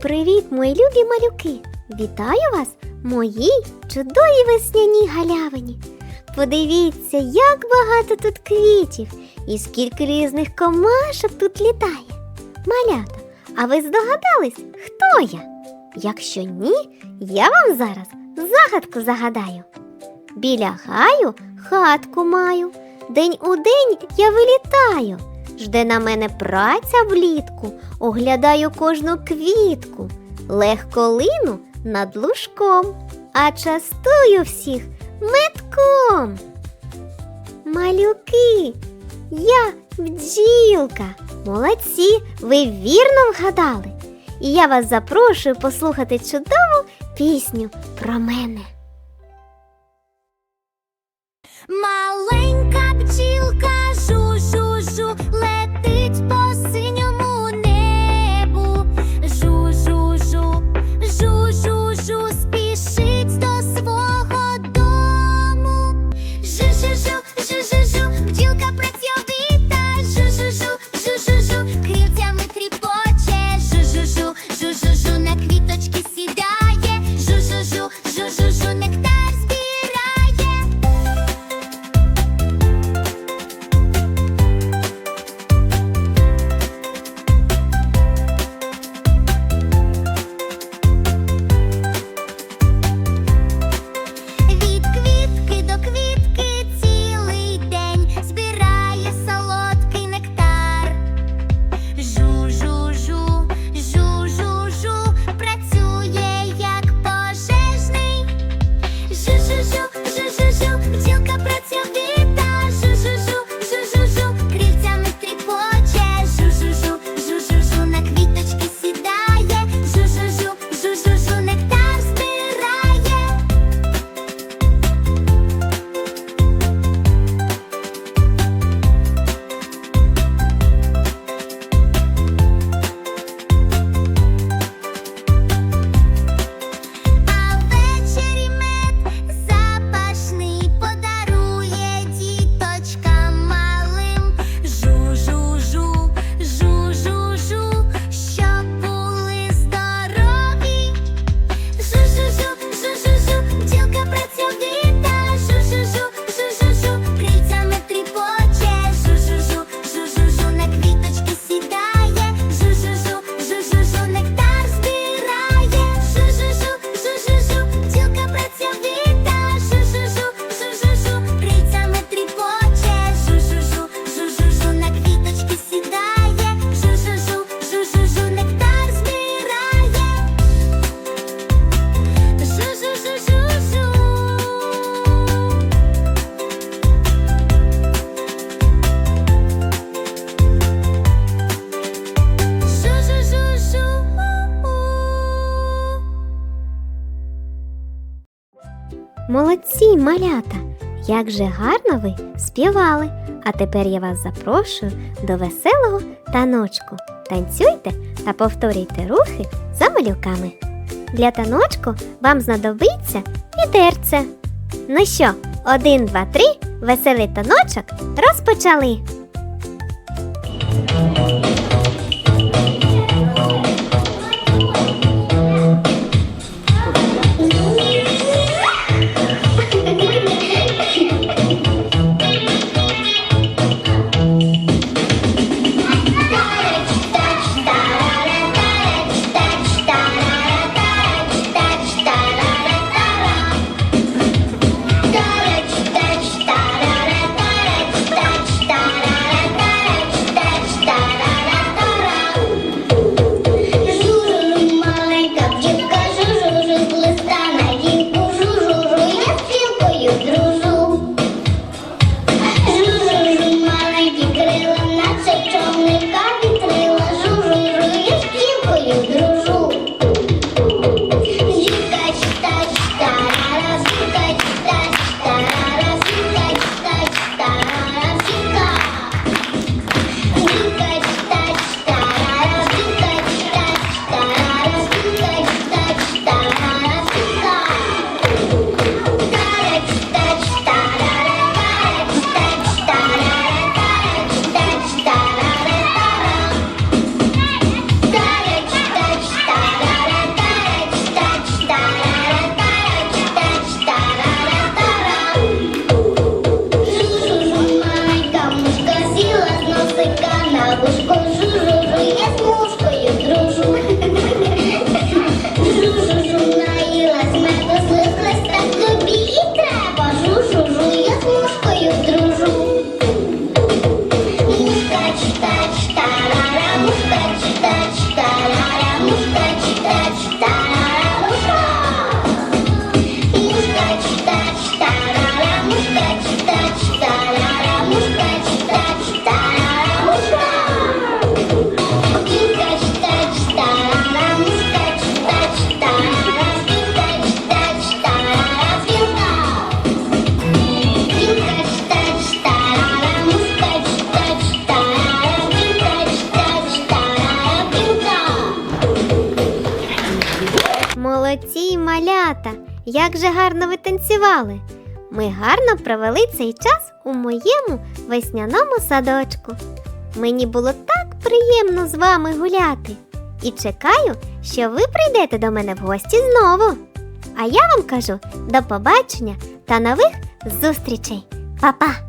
Привіт, мої любі малюки! Вітаю вас, моїй чудовій весняній галявині! Подивіться, як багато тут квітів і скільки різних комашок тут літає. Малята, а ви здогадались, хто я? Якщо ні, я вам зараз загадку загадаю. Біля гаю хатку маю, день у день я вилітаю. Жде на мене праця влітку, оглядаю кожну квітку, легко лину над лужком, а частую всіх метком. Малюки, я бджілка. Молодці, ви вірно вгадали. І я вас запрошую послухати чудову пісню про мене. Мало Молодці малята! Як же гарно ви співали! А тепер я вас запрошую до веселого таночку. Танцюйте та повторюйте рухи за малюками. Для таночку вам знадобиться відерце. Ну що, один, два, три, веселий таночок розпочали! Vamos com малята! Як же гарно ви танцювали! Ми гарно провели цей час у моєму весняному садочку. Мені було так приємно з вами гуляти. І чекаю, що ви прийдете до мене в гості знову. А я вам кажу до побачення та нових зустрічей. Па-па!